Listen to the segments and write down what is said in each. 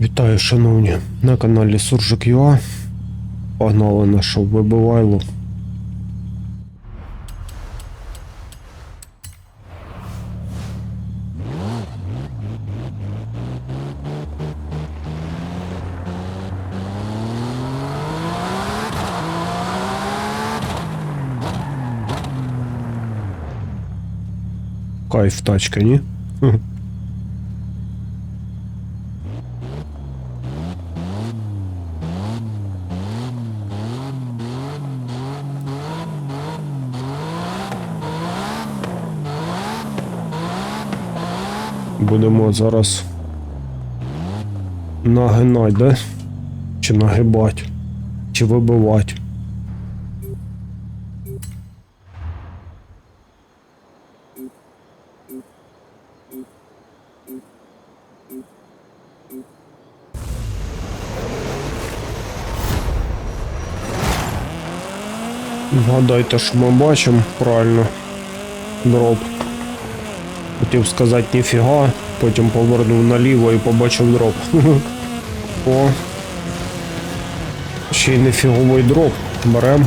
Вітаю, шановні, на каналі Суржик ЮА. Погнали на шоу Вибивайло. Кайф тачка, ні? Будемо зараз нагинать, да? Чи нагибать? Чи вибивать? Вгадайте, що ми бачимо правильно. Дроп. Хотів сказати ніфіга, потім повернув наліво і побачив дроп. О. Ще й нефіговий дроп. Берем.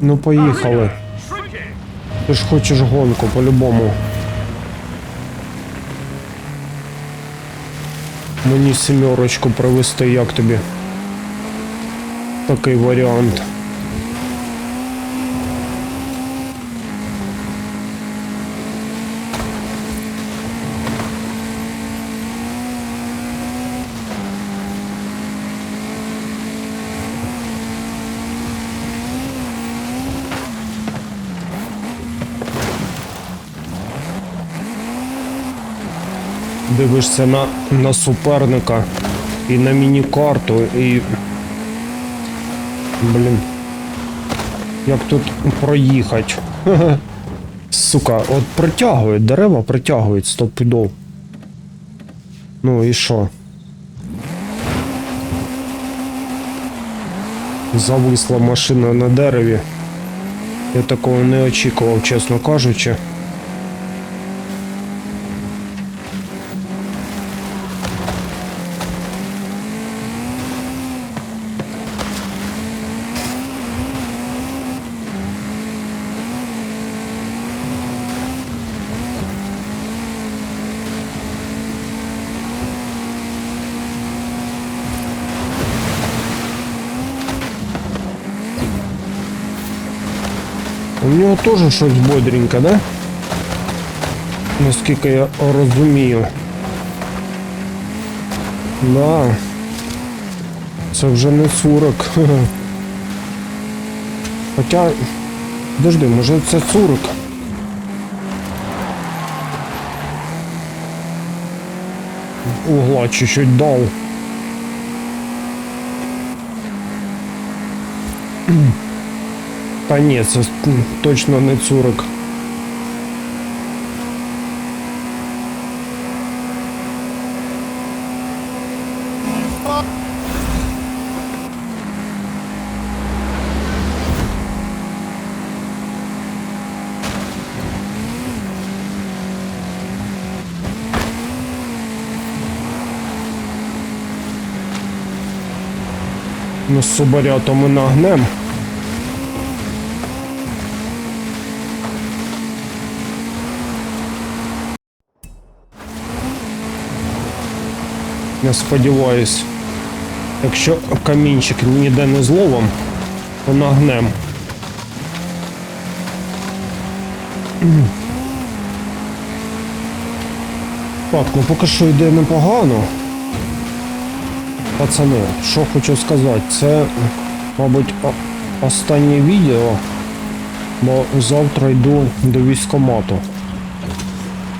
Ну поїхали. Ти ж хочеш гонку по-любому. Мені сімерочку привезти, як тобі? Такий варіант. Дивишся на, на суперника і на міні-карту, і. Блін. Як тут проїхати? Сука, от притягують, дерева притягують стопудов. Ну і що? Зависла машина на дереві. Я такого не очікував, чесно кажучи. У нього теж щось бодреньке, да? Наскільки я розумію. Да. Це вже не 40. Хоча. Подожди, може це 40? Угла чуть-чуть дал. Та ні, це точно не цурик. Ну, соборя то ми нагнем. Я сподіваюсь, якщо камінчик ніде не зловом, то нагнем. Так, ну поки що йде непогано. Пацани, що хочу сказати, це, мабуть, останнє відео, бо завтра йду до військкомату.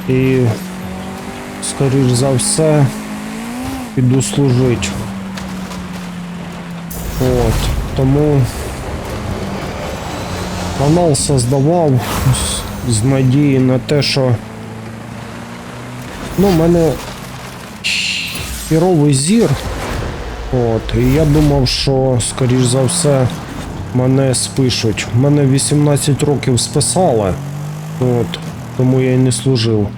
І, скоріш за все, піду служити. От, тому канал создавав з, надії на те, що ну, в мене хіровий зір От, і я думав, що, скоріш за все, мене спишуть. Мене 18 років списали, от, тому я й не служив.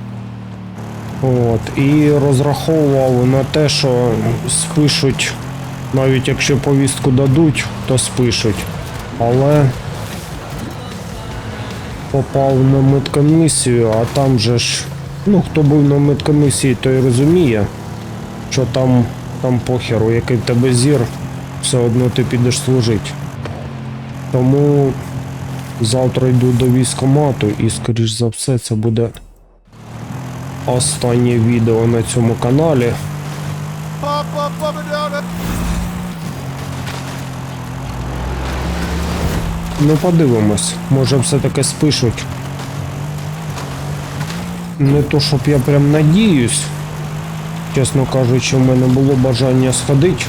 От, і розраховував на те, що спишуть, навіть якщо повістку дадуть, то спишуть. Але попав на медкомісію, а там же ж, ну хто був на медкомісії, той розуміє, що там, там похеру, який в тебе зір, все одно ти підеш служити. Тому завтра йду до військкомату і, скоріш за все, це буде останнє відео на цьому каналі. Ну, подивимось, може все-таки спишуть. Не то, щоб я прям надіюсь. Чесно кажучи, в мене було бажання сходити.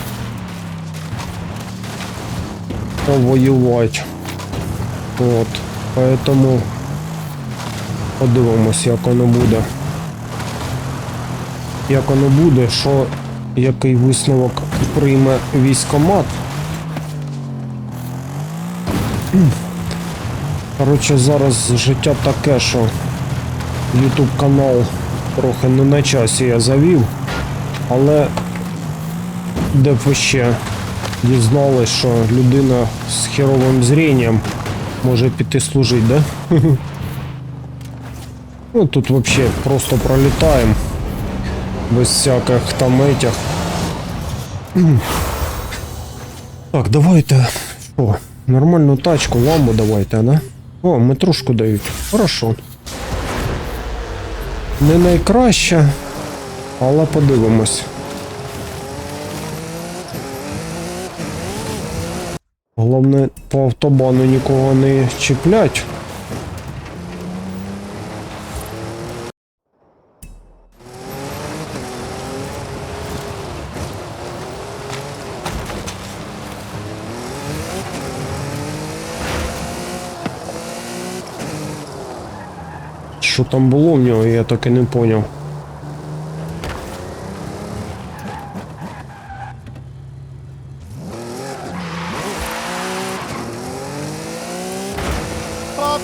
Повоювати. От. Поэтому подивимось, як воно буде. Як воно буде, що який висновок прийме військомат. Коротше, зараз життя таке, що YouTube канал трохи не на часі я завів, але де б ви ще дізнались, що людина з херовим зрінням може піти служити, да? Ну тут взагалі просто пролітаємо без всяких там этих. Так, давайте. О, нормальну тачку, ламбу давайте, да? О, метрушку дають. Хорошо. Не найкраще, але подивимось. Головне по автобану нікого не чіплять. Що там було в нього, я так і не поняв. Pop.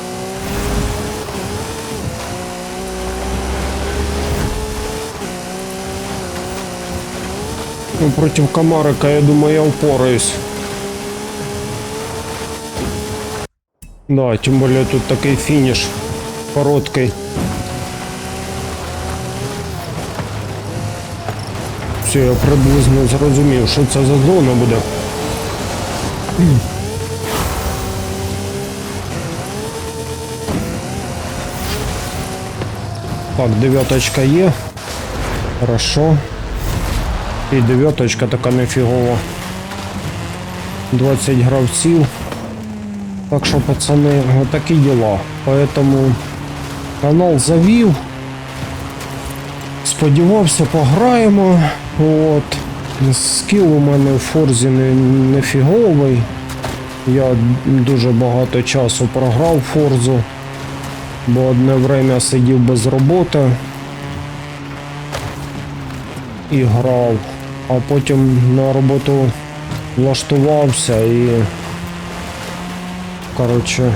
Ну, проти комарика, я думаю, я упораюсь. Да, тем более тут такий фініш Короткий. Все, я приблизно зрозумів, що це за зона буде. Так, дев'яточка є. Хорошо. І дев'яточка така нефігова. 20 гравців. Так що, пацани, такі діла. Поэтому канал завів. Сподівався, пограємо. От. Скіл у мене в Форзі не, не фіговий. Я дуже багато часу програв Форзу, бо одне время сидів без роботи і грав, а потім на роботу влаштувався і коротше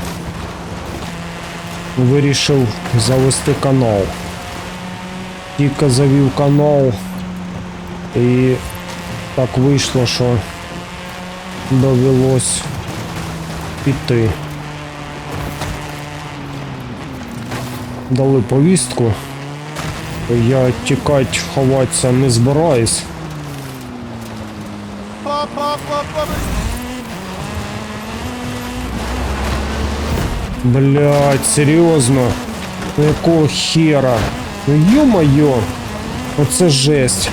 вирішив завести канал. Тільки завів канал і так вийшло, що довелось піти. Дали повістку. Я тікати, ховатися не збираюсь. Блять, серйозно? Ну якого хера? Ну ё-моё! Оце жесть.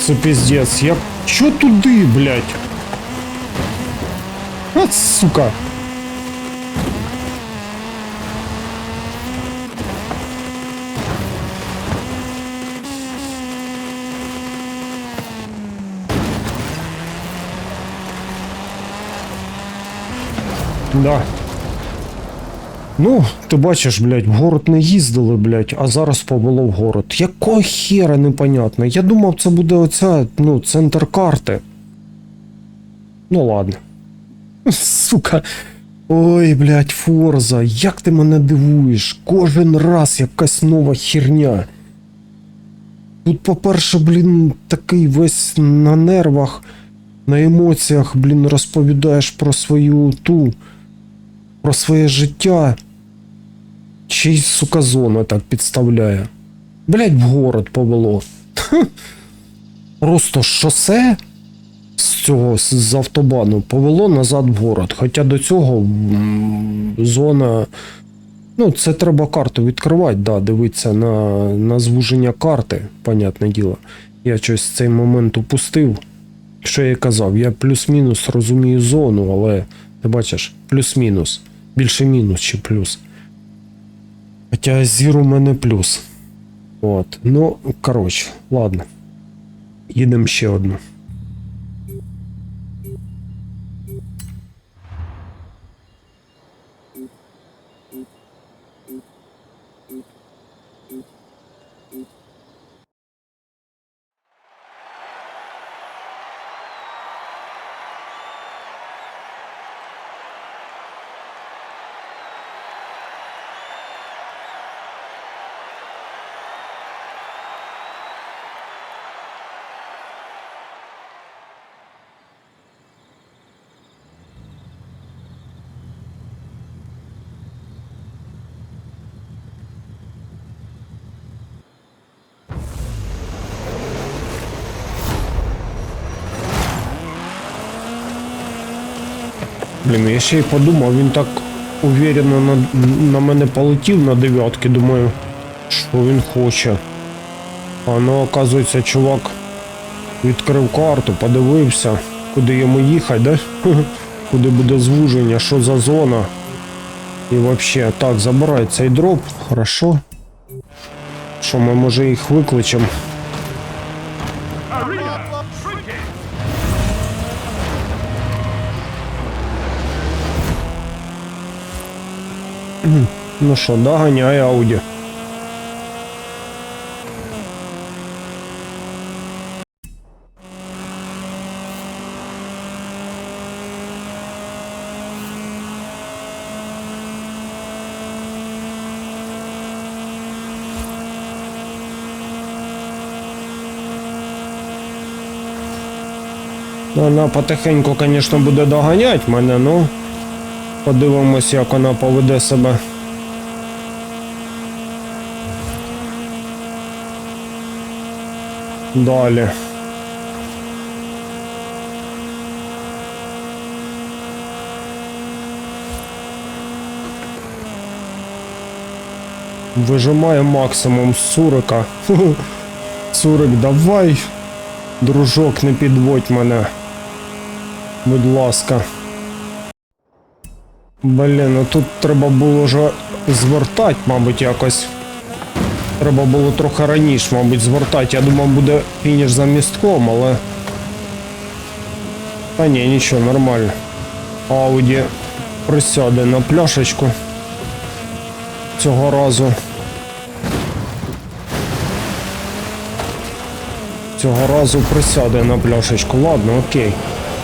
Це пиздец. Я... Чё туди, блять? От сука. Да. Ну, ти бачиш, блядь, в город не їздили, блядь, а зараз повело в город. Якого хера непонятно? Я думав, це буде оця, ну, центр карти. Ну ладно. Сука. Ой, блядь, Форза, як ти мене дивуєш? Кожен раз якась нова херня. Тут, по-перше, блін, такий весь на нервах, на емоціях, блін, розповідаєш про свою ту, про своє життя. Й, сука, зона так підставляє. Блять, в город повело. Просто шосе з цього з- автобану повело назад в город. Хоча до цього зона. Ну, це треба карту відкривати, да, дивитися на, на звуження карти, понятне діло. Я щось цей момент упустив. Що я казав, я плюс-мінус розумію зону, але ти бачиш, плюс-мінус. Більше мінус, чи плюс. Хоча зір у мене плюс. От. Ну, коротше, ладно. Їдемо ще одну. Блін, я ще й подумав, він так уверенно на, на мене полетів на дев'ятки, думаю, що він хоче. А ну, оказується, чувак відкрив карту, подивився, куди йому їхати, да? Куди буде звуження, що за зона. І вообще, так, забирай цей дроп, хорошо. Що ми може їх викличемо? Ну що, доганяй Ауді. Вона потихеньку, звісно, буде доганяти мене, ну. Подивимось, як вона поведе себе. Далі. Вижимає максимум Сурика. Сурик, давай. Дружок, не підводь мене. Будь ласка. Блін, ну тут треба було вже звертати, мабуть, якось. Треба було трохи раніше, мабуть, звертати. Я думав, буде фініш за містком, але. Та ні, нічого, нормально. Ауді присяде на пляшечку. Цього разу. Цього разу присяде на пляшечку. Ладно, окей.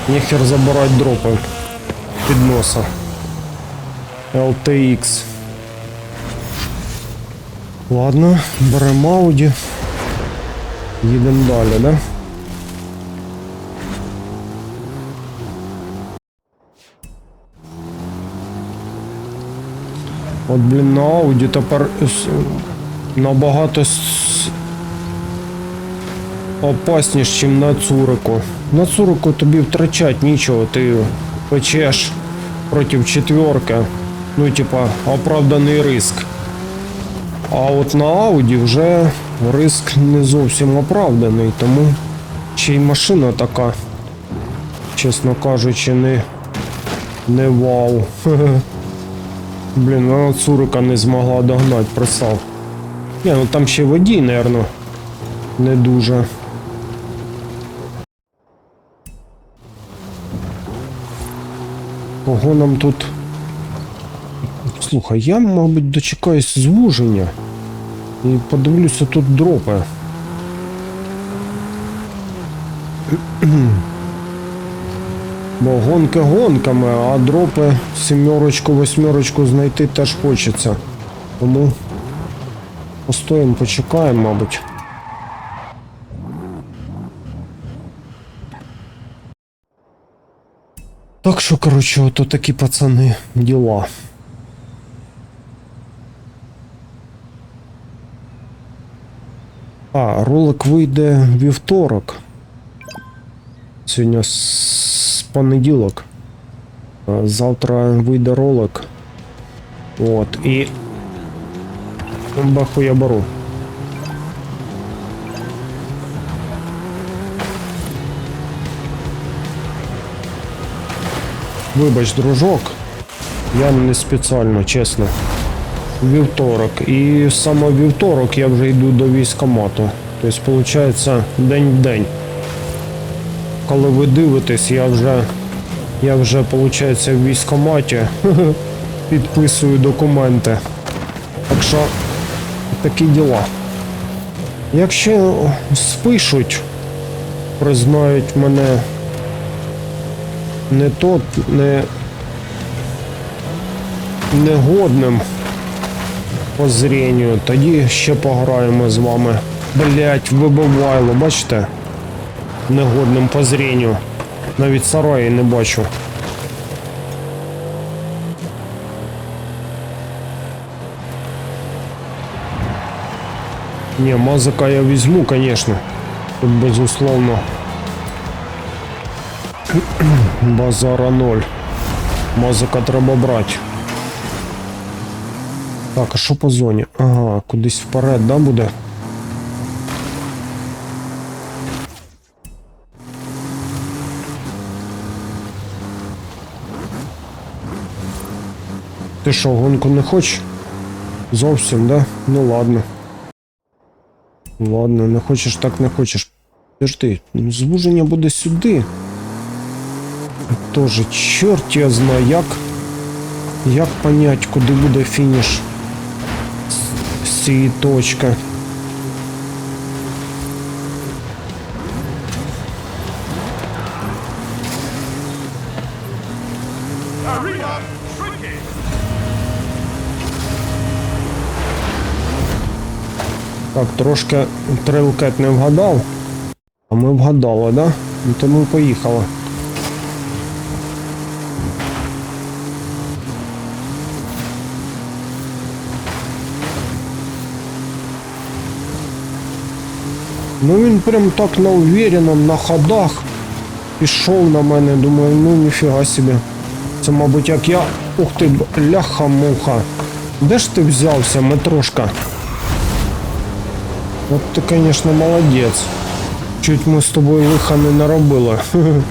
Ніхер забирать дропи під носа. LTX. Ладно, беремо Ауді. Їдемо далі, да? От, блін, на Ауді тепер набагато опасніш, ніж на Цурику. На Цурику тобі втрачать нічого, ти печеш проти четверки. Ну, типа, оправданий риск. А от на Ауді вже риск не зовсім оправданий, тому ще й машина така, чесно кажучи, не, не вау. Блін, вона Цурика не змогла догнати, присав. Ні, ну там ще водій, напевно, не дуже. Кого нам тут Слухай, я, мабуть, дочекаюсь звуження і подивлюся тут дропи. Бо гонки гонками, а дропи сімерочку, восьмерочку знайти теж хочеться. Тому постоїмо, почекаємо, мабуть. Так що, коротше, ото такі пацани діла. А, ролик вийде вівторок. Сьогодні с- понеділок. Завтра вийде ролик. От, і. Баху я беру. Вибач, дружок. Я не спеціально, чесно. Вівторок. І саме вівторок я вже йду до військкомату. Тобто, виходить, день в день. Коли ви дивитесь, я вже. Я вже, виходить, в військкоматі підписую документи. Так що такі діла. Якщо спишуть, признають мене не тот, не негодним по зренню, тоді ще пограємо з вами. Блять, вибивайло, бачите? Негодним по зренню. Навіть сараї не бачу. Не, мазака я візьму, конечно. Тут безусловно. Базара ноль. Мазака треба брати. Так, а що по зоні? Ага, кудись вперед, да, буде? Ти що, гонку не хочеш? Зовсім, да? Ну ладно. Ладно, не хочеш, так не хочеш. Подожди, ну звуження буде сюди. Тоже, чорт я знаю, як. Як понять, куди буде фініш з цієї точки. Так, трошки трилкет не вгадав. А ми вгадали, да? Ну тому поїхали. Ну він прям так на уверенном, на ходах пішов на мене, думаю, ну ніфіга собі. Це, мабуть, як я. Ух ти, бляха-муха. Де ж ти взявся, метрошка? От ти, конечно, молодець. Чуть ми з тобою лиха не наробили.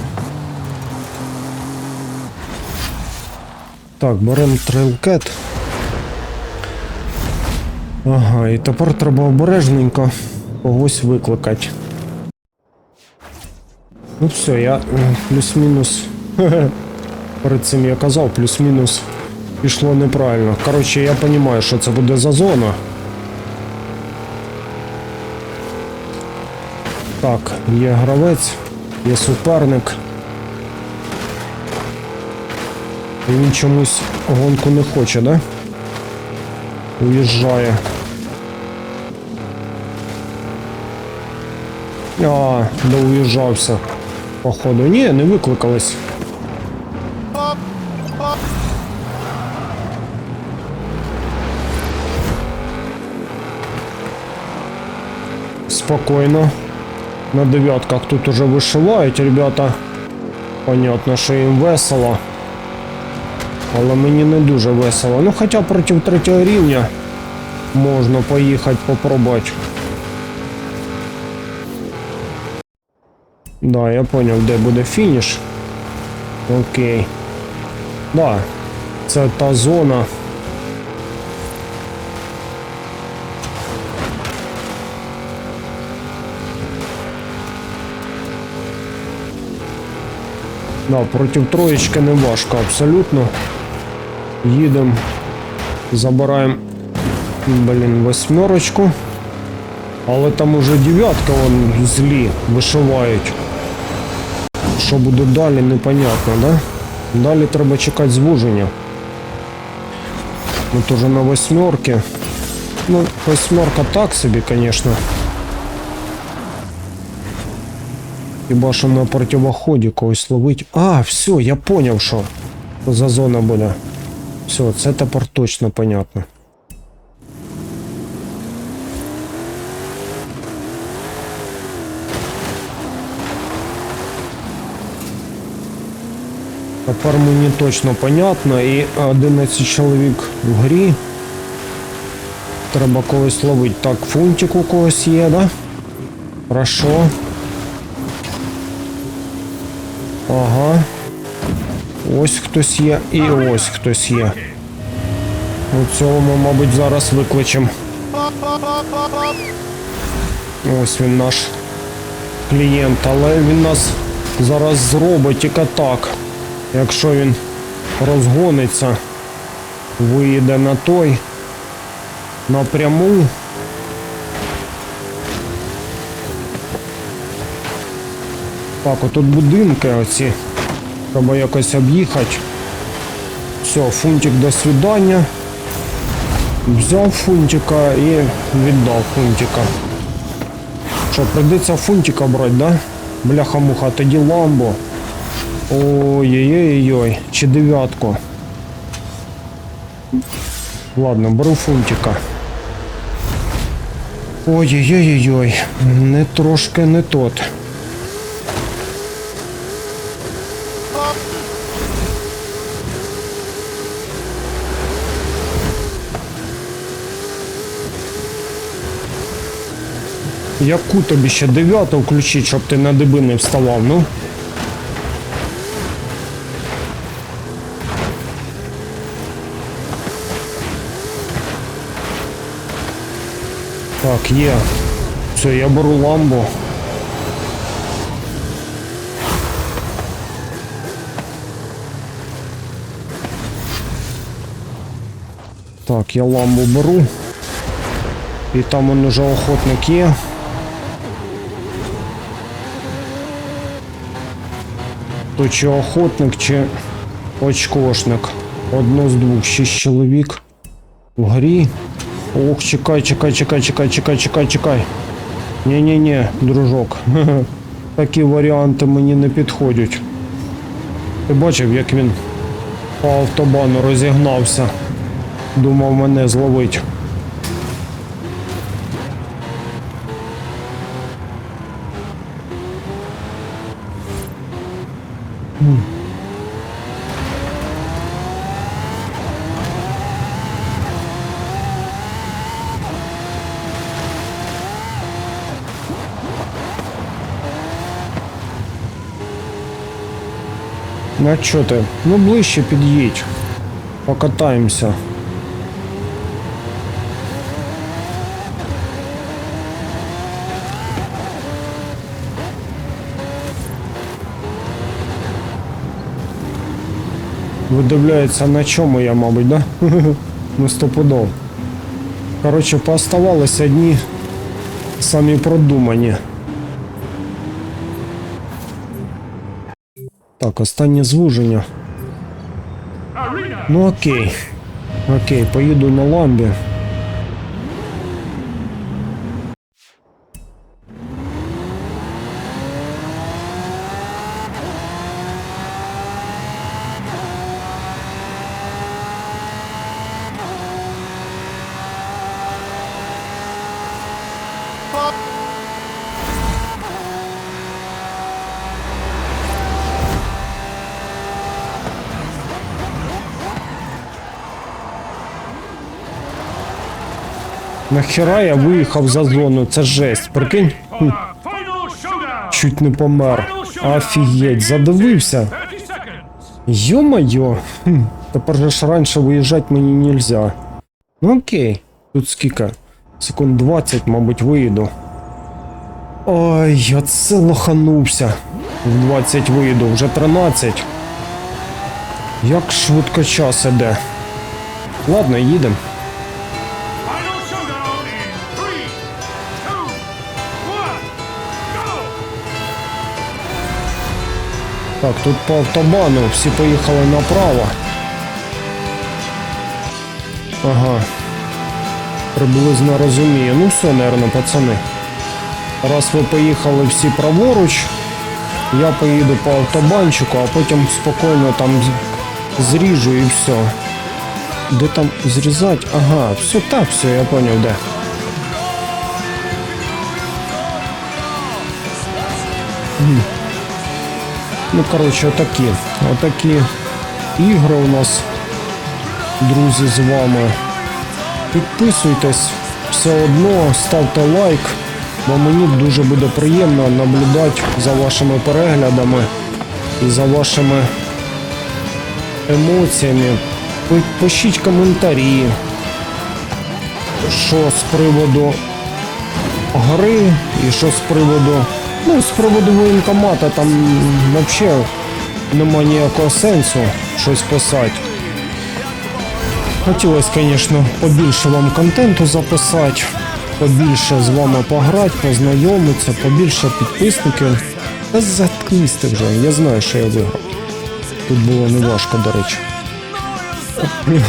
Так, беремо трейлкет. Ага, і тепер треба обережненько когось викликати. Ну все, я плюс-мінус. Перед цим я казав, плюс-мінус пішло неправильно. Коротше, я розумію, що це буде за зона. Так, є гравець, є суперник. І він чомусь гонку не хоче, да? Уїжджає. А, да уїжджався. Походу. Ні, не викликались. Спокойно. На дев'ятках тут уже вишивають, ребята. Понятно, що їм весело. Але мені не дуже весело. Ну хоча проти третього рівня можна поїхати попробувати. Да, я поняв, де буде фініш. Окей. Да, це та зона. Да, проти троєчки не важко абсолютно. Їдемо Забираємо, блін, восьмерочку. Але там уже дев'ятка вон злі вишивають. Що буде далі, непонятно, да? Далі треба чекати звуження. Ми теж на восьмерки. Ну, восьмерка так собі, звісно. Хіба що на противоході когось ловить. А, все, я поняв, що за зона буде. Все, це тепер точно понятно. Тепер мені точно понятно, і 11 чоловік в грі. Треба когось ловити. Так, фунтик у когось є, да? Хорошо. Ага. Ось хтось є і ось хтось є. Ну, цього ми, мабуть, зараз викличемо. Ось він наш клієнт, але він нас зараз зробить тільки так. Якщо він розгониться, виїде на той напряму. Так, отут будинки оці. Треба якось об'їхати. Все, фунтик до свидання. Взяв фунтика і віддав фунтика. Що, прийдеться фунтика брати, да? Бляха-муха, тоді ламбо. Ой-ой-ой, чи дев'ятку. Ладно, беру фунтика. Ой-ой-ой-ой, не трошки не тот. Яку тобі ще дев'яту включити, щоб ти на диби не вставав, ну? Так, є. Все, я беру ламбу. Так, я ламбу беру. І там он уже охотник є. То чи охотник, чи очкошник. Одно з двох, шість чоловік. В грі. Ох, чекай, чекай, чекай, чекай, чекай, чекай, чекай. Ні-ні-ні, дружок. Такі варіанти мені не підходять. Ти бачив, як він по автобану розігнався. Думав мене зловить. А чо ти? Ну ближче під'їдь. Покатаємося. Видивляється на чому я, мабуть, да? Ну стопудов. Коротше, пооставалися одні самі продумані. Так, останнє звуження. Ну окей. Окей, поїду на ламбі. Нахера я виїхав за зону, це жесть, прикинь? Чуть не помер. Офігеть, задивився. Йо-моє, тепер же ж раніше виїжджати мені нельзя. Ну окей, тут скільки? Секунд 20, мабуть, виїду. Ой, оце лоханувся. В 20 виїду, вже 13. Як швидко час іде. Ладно, їдемо. Так, тут по автобану всі поїхали направо. Ага. Приблизно розумію. Ну все, наверное, пацани. Раз ви поїхали всі праворуч, я поїду по автобанчику, а потім спокійно там зріжу і все. Де там зрізати? Ага, все так, все, я поняв, де. Ну, коротше, отакі. Отакі ігри у нас, друзі, з вами. Підписуйтесь все одно, ставте лайк, бо мені дуже буде приємно наблюдати за вашими переглядами і за вашими емоціями. Пишіть коментарі, що з приводу гри і що з приводу. Ну, з приводу воєнкомата там взагалі нема ніякого сенсу щось писати. Хотілося, звісно, побільше вам контенту записати, побільше з вами пограти, познайомитися, побільше підписників. Та заткнись ти вже, я знаю, що я виграв. Тут було неважко, до речі.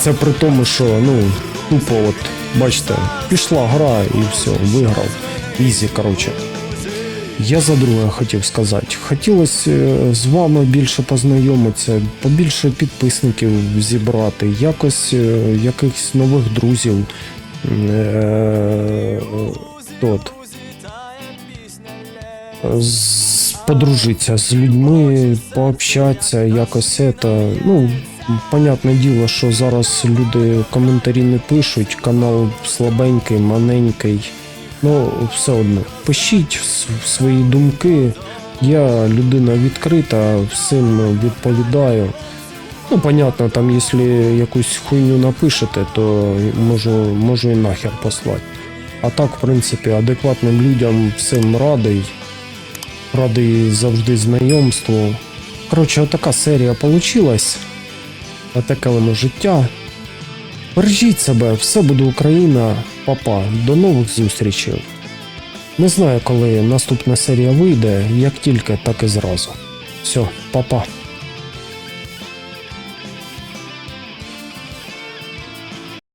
Це при тому, що ну, тупо от, бачите, пішла гра і все, виграв. Ізі, коротше. Я за друге хотів сказати. Хотілося е, з вами більше познайомитися, побільше підписників зібрати, якось е, якихось нових друзів. Е, Тот. Подружитися з людьми, пообщатися, якось це. Ну, понятне діло, що зараз люди коментарі не пишуть, канал слабенький, маленький. Ну, все одно. Пишіть свої думки. Я людина відкрита, всім відповідаю. Ну, понятно, там, якщо якусь хуйню напишете, то можу, можу і нахер послати. А так, в принципі, адекватним людям всім радий. Радий завжди знайомству. Коротше, отака серія получилась. Отаке воно життя. Бережіть себе, все буде Україна, папа. До нових зустрічей. Не знаю, коли наступна серія вийде, як тільки, так і зразу. Все, папа.